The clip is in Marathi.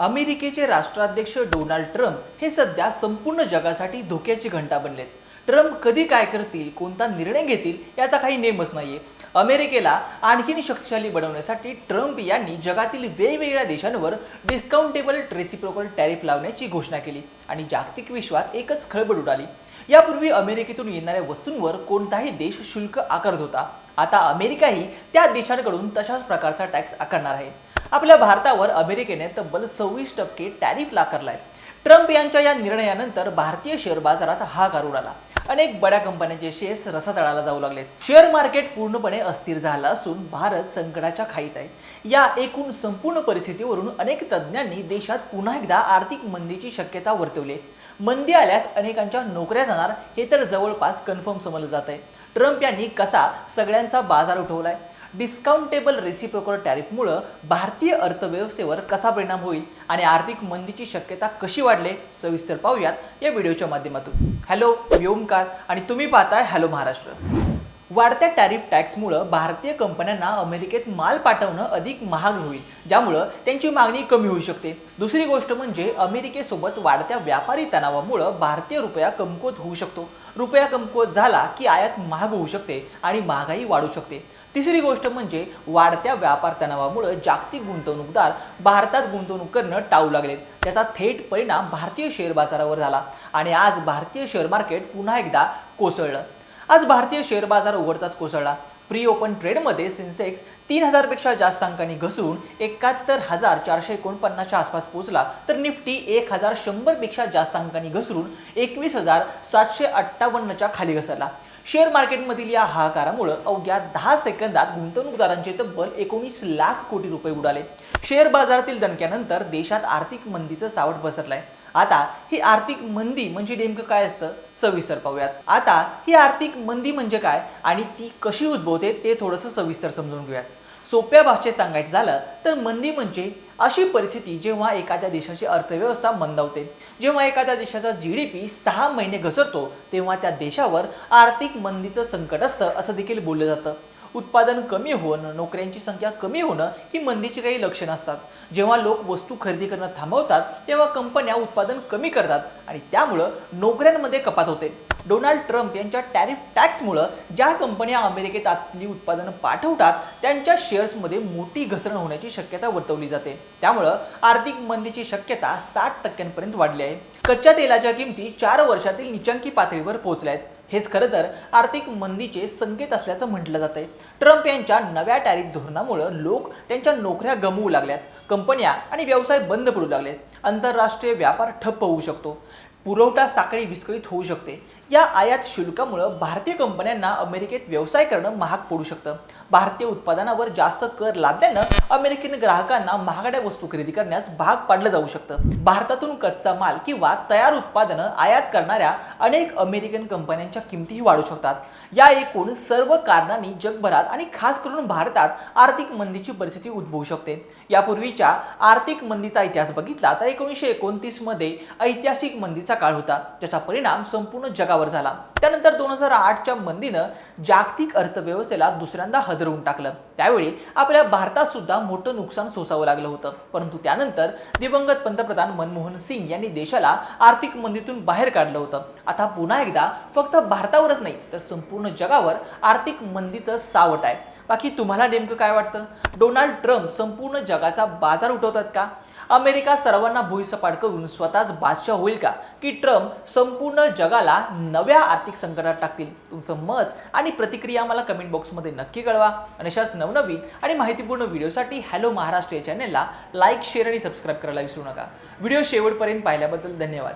अमेरिकेचे राष्ट्राध्यक्ष डोनाल्ड ट्रम्प हे सध्या संपूर्ण जगासाठी धोक्याची घंटा बनलेत. ट्रम्प कधी काय करतील कोणता निर्णय घेतील याचा काही नेमच नाहीये. अमेरिकेला आणखीन शक्तिशाली बनवण्यासाठी ट्रम्प यांनी जगातील वेगवेगळ्या देशांवर डिस्काउंटेबल रेसिप्रोकल टॅरिफ लावण्याची घोषणा केली आणि जागतिक विश्वात एकच खळबळ उडाली. यापूर्वी अमेरिकेतून येणाऱ्या वस्तूंवर कोणताही देश शुल्क आकारत होता. आता अमेरिकाही त्या देशांकडून तशाच प्रकारचा टॅक्स आकारणार आहे. आपल्या भारतावर अमेरिकेने तब्बल सव्वीस टक्के टॅरिफ आकारलाय ट्रम्प यांच्या या निर्णयानंतर भारतीय शेअर बाजारात हाकार उडाला. अनेक बड्या कंपन्यांचे शेअर्स रसातळाला जाऊ लागले. शेअर मार्केट पूर्णपणे अस्थिर झालं असून भारत संकटाच्या खाईत आहे. या एकूण संपूर्ण परिस्थितीवरून अनेक तज्ज्ञांनी देशात पुन्हा एकदा आर्थिक मंदीची शक्यता वर्तवली. आहे. मंदी आल्यास अनेकांच्या नोकऱ्या जाणार हे तर जवळपास कन्फर्म समजलं जात आहे ट्रम्प यांनी कसा सगळ्यांचा बाजार उठवलाय? डिस्काउंटेबल रेसिप्रोकल टॅरिफमुळं भारतीय अर्थव्यवस्थेवर कसा परिणाम होईल आणि आर्थिक मंदीची शक्यता कशी वाढले सविस्तर पाहूयात या व्हिडिओच्या माध्यमातून. हॅलो मी ओमकार आणि तुम्ही पाहताय हॅलो महाराष्ट्र. वाढत्या टॅरिफ टॅक्समुळं भारतीय कंपन्यांना अमेरिकेत माल पाठवणं अधिक महाग होईल ज्यामुळं त्यांची मागणी कमी होऊ शकते. दुसरी गोष्ट म्हणजे अमेरिकेसोबत वाढत्या व्यापारी तणावामुळं भारतीय रुपया कमकुवत होऊ शकतो. रुपया कमकुवत झाला की आयात महाग होऊ शकते आणि महागाई वाढू शकते. तिसरी गोष्ट म्हणजे वाढत्या व्यापार तणावामुळे जागतिक गुंतवणूकदार भारतात गुंतवणूक करणं टाळू लागलेत. त्याचा थेट परिणाम भारतीय शेअर बाजारावर झाला आणि आज भारतीय शेअर मार्केट पुन्हा एकदा कोसळलं. आज भारतीय शेअर बाजार उघडताच कोसळला. प्री ओपन ट्रेडमध्ये सेन्सेक्स तीन हजारपेक्षा जास्त अंकांनी घसरून एकाहत्तर हजार चारशे एकोणपन्नासच्या आसपास पोहोचला तर निफ्टी एक हजार शंभरपेक्षा जास्त अंकांनी घसरून एकवीस हजार सातशे अठ्ठावन्नच्या खाली घसरला. शेअर मार्केटमधील या हाहाकारामुळे अवघ्या दहा सेकंदात गुंतवणूकदारांचे तब्बल एकोणीस लाख कोटी रुपये उडाले शेअर बाजारातील दणक्यानंतर देशात आर्थिक मंदीचं सावट बसरलंय आता ही आर्थिक मंदी म्हणजे नेमकं काय असतं? सविस्तर पाहूयात. आता ही आर्थिक मंदी म्हणजे काय आणि ती कशी उद्भवते ते थोडंसं सविस्तर समजून घेऊयात. सोप्या भाषेत सांगायचं झालं तर मंदी म्हणजे अशी परिस्थिती जेव्हा एखाद्या देशाची अर्थव्यवस्था मंदावते. जेव्हा एखाद्या देशाचा जी डी पी सहा महिने घसरतो तेव्हा त्या देशावर आर्थिक मंदीचं संकट असतं असं देखील बोललं जातं. उत्पादन कमी होणं नोकऱ्यांची संख्या कमी होणं ही मंदीची काही लक्षणं असतात. जेव्हा लोक वस्तू खरेदी करणं थांबवतात तेव्हा कंपन्या उत्पादन कमी करतात आणि त्यामुळं नोकऱ्यांमध्ये कपात होते. डोनाल्ड ट्रम्प यांच्या टॅरिफ टॅक्समुळं ज्या कंपन्या अमेरिकेत आपली उत्पादनं पाठवतात त्यांच्या शेअर्समध्ये मोठी घसरण होण्याची शक्यता वर्तवली जाते. त्यामुळं आर्थिक मंदीची शक्यता साठ टक्क्यांपर्यंत वाढली आहे. कच्च्या तेलाच्या किमती चार वर्षातील निचांकी पातळीवर पोहोचल्या आहेत. हेच खरं तर आर्थिक मंदीचे संकेत असल्याचं म्हटलं जातंय. ट्रम्प यांच्या नव्या टॅरिफ धोरणामुळं लोक त्यांच्या नोकऱ्या गमवू लागल्यात. कंपन्या आणि व्यवसाय बंद पडू लागलेत. आंतरराष्ट्रीय व्यापार ठप्प होऊ शकतो. पुरवठा साखळी विस्कळीत होऊ शकते. या आयात शुल्कामुळं भारतीय कंपन्यांना अमेरिकेत व्यवसाय करणं महाग पडू शकतं. भारतीय उत्पादनावर जास्त कर लादल्यानं अमेरिकन ग्राहकांना महागड्या वस्तू खरेदी करण्यास भाग पाडलं जाऊ शकतं. भारतातून कच्चा माल किंवा तयार उत्पादनं आयात करणाऱ्या अनेक अमेरिकन कंपन्यांच्या किमतीही वाढू शकतात. या एकूण सर्व कारणांनी जगभरात आणि खास करून भारतात आर्थिक मंदीची परिस्थिती उद्भवू शकते. यापूर्वीच्या आर्थिक मंदीचा इतिहास बघितला तर एकोणीसशे एकोणतीसमध्ये ऐतिहासिक मंदीचा काळ होता. त्याचा परिणाम संपूर्ण जगावर झाला. त्यानंतर दोन हजार आठच्या मंदीनं जागतिक अर्थव्यवस्थेला दुसऱ्यांदा हदरवून टाकलं. त्यावेळी आपल्या भारतात सुद्धा मोठं नुकसान सोसावं लागलं होतं. परंतु त्यानंतर दिवंगत पंतप्रधान मनमोहन सिंग यांनी देशाला आर्थिक मंदीतून बाहेर काढलं होतं. आता पुन्हा एकदा फक्त भारतावरच नाही तर संपूर्ण जगावर आर्थिक मंदीचं सावट आहे. बाकी तुम्हाला नेमकं काय वाटतं? डोनाल्ड ट्रम्प संपूर्ण जगाचा बाजार उठवतात का? अमेरिका सर्वांना भुईसपाट करून स्वतःच बादशाह होईल का? की ट्रम्प संपूर्ण जगाला नव्या आर्थिक संकटात टाकतील? तुमचं मत आणि प्रतिक्रिया मला कमेंट बॉक्समध्ये नक्की कळवा. आणि अशाच नवनवीन आणि माहितीपूर्ण व्हिडिओसाठी हॅलो महाराष्ट्र या चॅनेलला लाईक शेअर आणि सबस्क्राईब करायला विसरू नका. व्हिडिओ शेवटपर्यंत पाहिल्याबद्दल धन्यवाद.